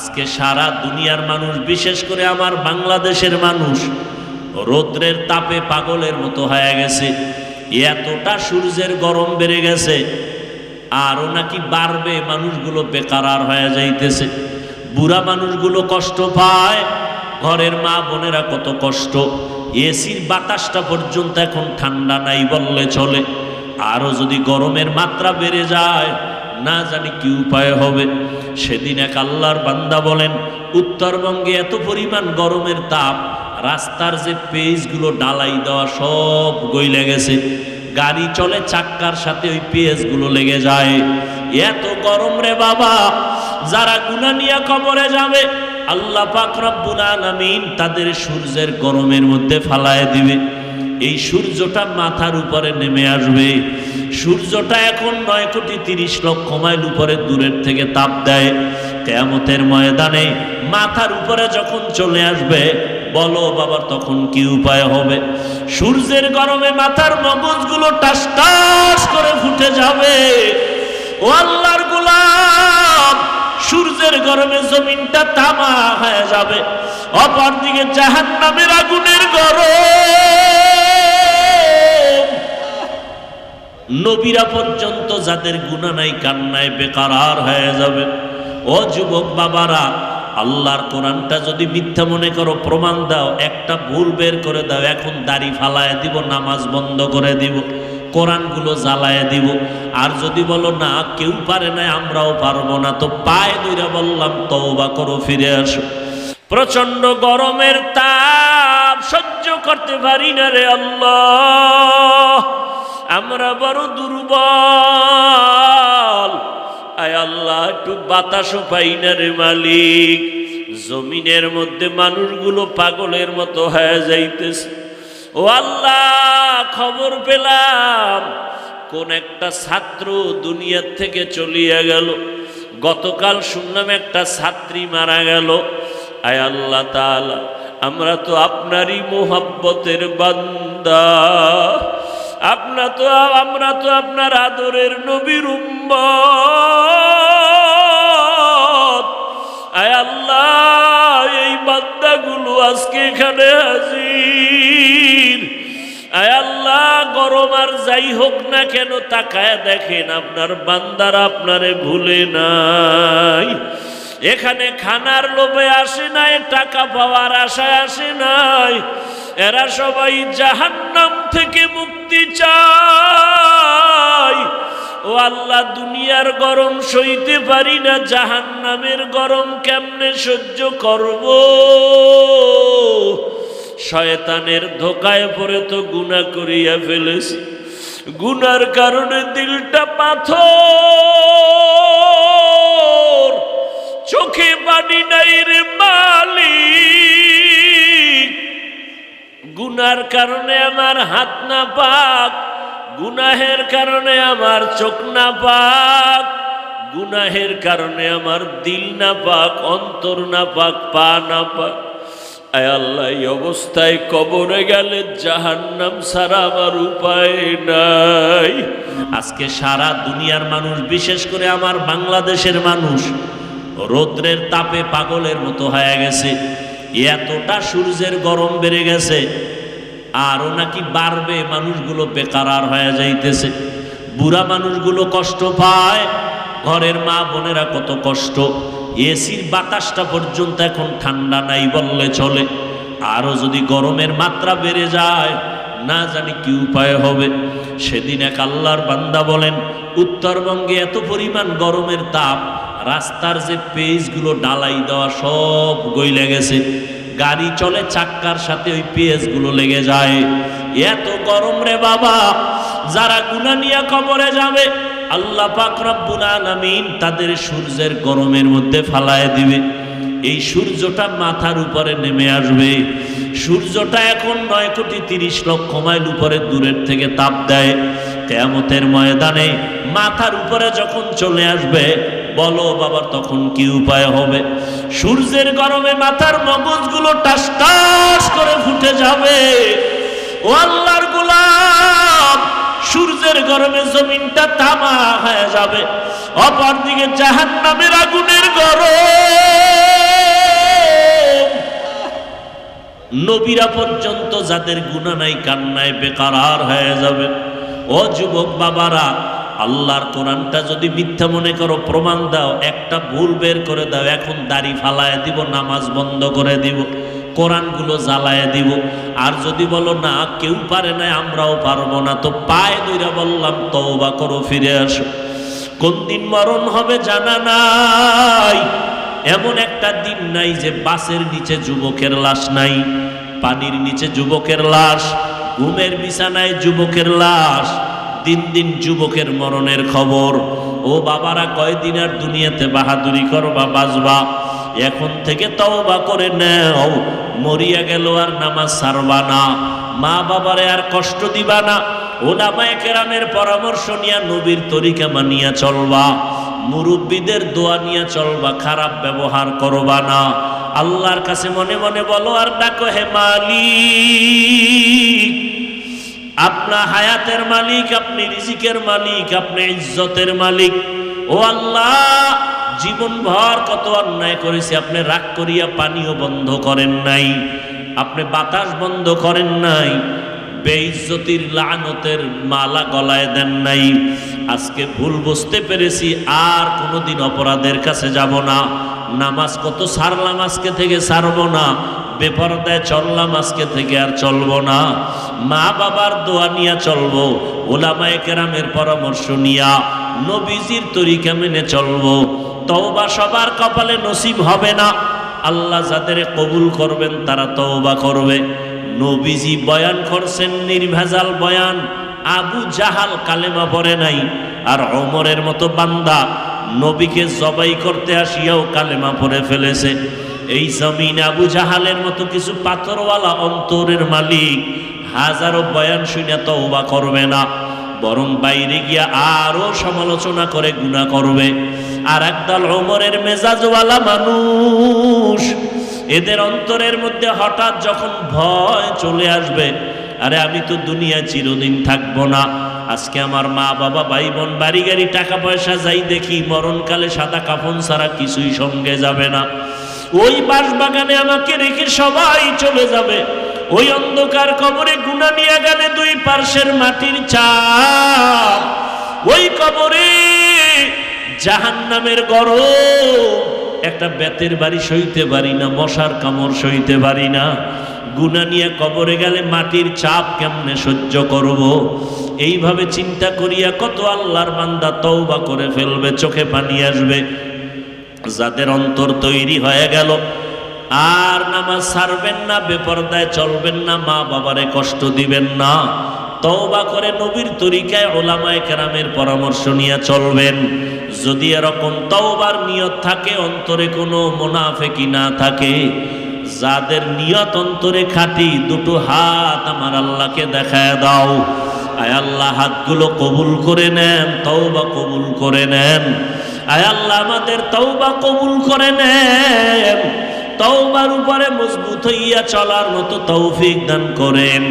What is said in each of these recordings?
আজকে সারা দুনিয়ার মানুষ, বিশেষ করে আমার বাংলাদেশের মানুষ, রৌদ্রের তাপে পাগলের মতো হয়ে গেছে। এতটা সূর্যের গরম বেড়ে গেছে আরও নাকি বাড়বে, মানুষগুলো বেকারার হয়ে যাইতেছে। বুড়া মানুষগুলো কষ্ট পায়, ঘরের মা বোনেরা কত কষ্ট। এসির বাতাসটা পর্যন্ত এখন ঠান্ডা নাই বললে চলে। আরও যদি গরমের মাত্রা বেড়ে যায়, না জানি কি উপায় হবে। সেদিন এক আল্লাহর বান্দা বলেন, উত্তরবঙ্গে এত পরিমাণ গরমের তাপ, রাস্তার যে পেজগুলো ডালাই দেওয়া সব গইলে গেছে। গাড়ি চলে চাক্কার সাথে ওই পেজগুলো লেগে যায়। এত গরম রে বাবা, যারা গুনা নিয়ে কবরে যাবে, আল্লাহ পাক রব্বুল আলামিন তাদের সূর্যের গরমের মধ্যে ফালায় দিবে। এই সূর্যটা মাথার উপরে নেমে আসবে। সূর্যটা এখন নয় কোটি তিরিশ লক্ষ মাইল উপরে, দূরের থেকে তাপ দেয়। কেয়ামতের ময়দানে মাথার উপরে যখন চলে আসবে, বলো বাবা তখন কি উপায় হবে? সূর্যের গরমে মাথার মগজগুলো টাস টাস করে ফুটে যাবে। ও আল্লাহর গোলাম সূর্যের গরমে জমিনটা তামা হয়ে যাবে। অপর দিকে জাহান নামের আগুনের গরম। নবীরা পর্যন্ত যাদের গুণা নাই, কান্নায় বেকার হয়ে যাবে। ও যুবক বাবারা, আল্লাহর কোরআনটা যদি মিথ্যা মনে করো, প্রমাণ দাও, একটা ভুল বের করে দাও, এখন দাড়ি ফালায় দিব, নামাজ বন্ধ করে দিব, কোরআনগুলো জ্বালায় দিব। আর যদি বলো, না, কেউ পারে না, আমরাও পারব না, তো পায়ে দইরা বললাম, তওবা করো, ফিরে আসো। প্রচণ্ড গরমের তাপ, সহ্য করতে পারি না রে আল্লাহ। আমরা বড় দুর্বল। আয় আল্লাহ, একটু বাতাসও পাই না রে মালিক। জমিনের মধ্যে মানুষগুলো পাগলের মতো হয়ে যাইতেছে। ও আল্লাহ, খবর পেলাম। কোন একটা ছাত্র দুনিয়ার থেকে চলিয়া গেল। গতকাল শুনলাম একটা ছাত্রী মারা গেল। আয় আল্লাহ তাআলা, আমরা তো আপনারই মোহাব্বতের বান্দা। আপনা তো আমরা তো আপনার আদরের নবীর উম্মত। আয় আল্লাহ, এই বান্দাগুলো আজকে এখানে হাজির। আয় আল্লাহ, গরম আর যাই হোক না কেন, তাকায় দেখেন আপনার বান্দার আপনারে ভুলে নাই। এখানে খানার লোভে আসে নাই, টাকা পাওয়ার আশায় আসে নাই। এরা সবাই জাহান্নাম থেকে মুক্তি চায় ও আল্লাহ, দুনিয়ার গরম সইতে পারি না, জাহান্নামের গরম কেমনে সহ্য করব? শয়তানের ধোকায় পড়ে তো গুণা করিয়া ফেলেছি। গুনার কারণে দিলটা পাথর। চোখে পানি নাই রে মালিক। গুনার কারণে আমার হাত না পাক গুনাহের কারণে আমার চোখ না পাক গুনাহের কারণে আমার দিল না পাক অন্তর না পাক পা না পাক আয় আল্লাহ, এই অবস্থায় কবরে গেলে জাহান্নাম সারা আমার উপায় নাই। আজকে সারা দুনিয়ার মানুষ, বিশেষ করে আমার বাংলাদেশের মানুষ, রৌদ্রের তাপে পাগলের মতো হয়ে গেছে। এতটা সূর্যের গরম বেড়ে গেছে আরও নাকি বাড়বে, মানুষগুলো বেকারার হয়ে যাইতেছে। বুড়া মানুষগুলো কষ্ট পায়, ঘরের মা বোনেরা কত কষ্ট। এসির বাতাসটা পর্যন্ত এখন ঠান্ডা নাই বললে চলে। আরও যদি গরমের মাত্রা বেড়ে যায়, না জানি কি উপায় হবে। সেদিন এক আল্লাহর বান্দা বলেন, উত্তরবঙ্গে এত পরিমাণ গরমের তাপ, রাস্তার যে পেজগুলো ডালাই দেওয়া সব গইলে গেছে। গাড়ি চলে, চাক্কার সাথে ওই পেজগুলো লেগে যায়। এত গরম রে বাবা, যারা গুনা নিয়ে কবরে যাবে, আল্লাহ পাক রব্বুল তাদের সূর্যের গরমের মধ্যে ফালায় দিবে। এই সূর্যটা মাথার উপরে নেমে আসবে। সূর্যটা এখন নয় কোটি তিরিশ লক্ষ মাইল উপরে দূরের থেকে তাপ দেয়। কেয়ামতের ময়দানে মাথার উপরে যখন চলে আসবে বলো বাবা তখন কি উপায় হবে? সূর্যের গরমে মাথার মগজগুলো টাস টাস করে ফুটে যাবে। ও আল্লাহর গোলাম সূর্যের গরমে জমিনটা তামা হয়ে যাবে। অপরদিকে জাহান নামের আগুনের গরম। নবীরা পর্যন্ত যাদের গুণা নাই, কান্নায় বেকারার হয়ে যাবে। ও যুবক বাবারা আল্লাহর কোরআনটা যদি মিথ্যা মনে করো, প্রমাণ দাও, একটা ভুল বের করে দাও, এখন দাড়ি ফালায় দিব, নামাজ বন্ধ করে দিব, কোরআনগুলো জ্বালায় দিব। আর যদি বলো, না, কেউ পারে না, আমরাও পারব না। তো পায়ে দইরা বললাম, তওবা করো, ফিরে আসো। কোন দিন মরণ হবে জানা নাই। এমন একটা দিন নাই যে বাসের নিচে যুবকের লাশ নাই, পানির নিচে যুবকের লাশ, ঘুমের বিছানায় যুবকের লাশ দিন দিন যুবকের মরণের খবর। ও বাবারা, কয়দিন আর দুনিয়াতে বাহাদুরি করবা বাজবা এখন থেকে তওবা করে নেও। মরিয়া গেল আর নামাজ সারবা না। মা বাবারে আর কষ্ট দিবা না। ওলামায়ে কেরামের পরামর্শ নিয়া নবীর তরিকা মানিয়া চলবা। মুরব্বীদের দোয়া নিয়ে চলবা, খারাপ ব্যবহার করবা না। আল্লাহর কাছে মনে মনে বলো, আর ডাকো হে মালিক। আপনার হায়াতের মালিক, আপনি রিজিকের মালিক, আপনি ইজ্জতের মালিক। ও আল্লাহ জীবন ভর কত অন্যায় করেছি, আপনি রাগ করিয়া পানিও বন্ধ করেন নাই। আপনি বাতাস বন্ধ করেন নাই। বেইজ্জতির লানতের মালা গলায় দেন নাই। আজকে ভুল বুঝতে পেরেছি, আর কোনোদিন অপরাধের কাছে যাব না। নামাজ কত সারলাম, আজকে থেকে সারবো না। বেপরদায় চললাম আজকে থেকে আর চলবো না। মা বাবার দোয়া নিয়ে চলবো ওলামায়ে কেরামের পরামর্শ নিয়া নবীজির তরিকা মেনে চলবো। তওবা সবার কপালে নসিব হবে না। আল্লাহ যাদের কবুল করবেন তারা তওবা করবে। নবীজি বয়ান করছেন নির্ভেজাল বয়ান, আবু জাহাল কালেমা পড়ে নাই, আর অমরের মতো বান্দা নবীকে জবাই করতে আসিয়াও কালেমা পড়ে ফেলেছে। এই জমিন আবু জাহালের মতো কিছু পাথরওয়ালা অন্তরের মালিক হাজারো বয়ান শুনে তওবা করবে না, বরং বাইরে গিয়া আরও সমালোচনা করে গুণা করবে। আর একদল ওমরের মেজাজওয়ালা মানুষ, এদের অন্তরের মধ্যে হঠাৎ যখন ভয় চলে আসবে, আরে আমি তো দুনিয়া চিরদিন থাকব না, আজকে আমার মা বাবা ভাই বোন বাড়ি গাড়ি, টাকা পয়সা যাই দেখি, মরণকালে সাদা কাফন ছাড়া কিছুই সঙ্গে যাবে না। ওই বাঁশ বাগানে আমাকে রেখে সবাই চলে যাবে। ওই অন্ধকার কবরে গুণা নিয়ে গেলে দুই পার্শ্বের মাটির চাপ ওই কবরে জাহান নামের গরম। একটা বেতের বাড়ি সইতে পারি না, মশার কামড় সইতে পারি না। গুনা নিয়ে কবরে গেলে মাটির চাপ কেমনে সহ্য করব। এইভাবে চিন্তা করিয়া কত আল্লাহর বান্দা তওবা করে ফেলবে, চোখে পানি আসবে। যাদের অন্তর তৈরি হয়ে গেল। আর নামাজ ছাড়বেন না, বেপরদায় চলবেন না, মা বাবারে কষ্ট দিবেন না। তওবা করে নবীর তরিকায় ওলামায় কেরামের পরামর্শ নিয়ে চলবেন। যদি এরকম তওবার নিয়ত থাকে, অন্তরে কোনো মোনাফেকি না থাকে, যাদের নিয়ত অন্তরে খাটি, দুটো হাত আমার আল্লাহকে দেখায় দাও। আয় আল্লাহ, হাতগুলো কবুল করে নেন, তওবা কবুল করে নেন। আয় আল্লাহ, আমাদের তৌবা কবুল করে নেন। তৌবার উপরে মজবুত হইয়া চলার মতো তৌফিক দান করেন।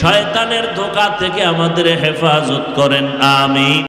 শয়তানের ধোকা থেকে আমাদের হেফাজত করেন। আমি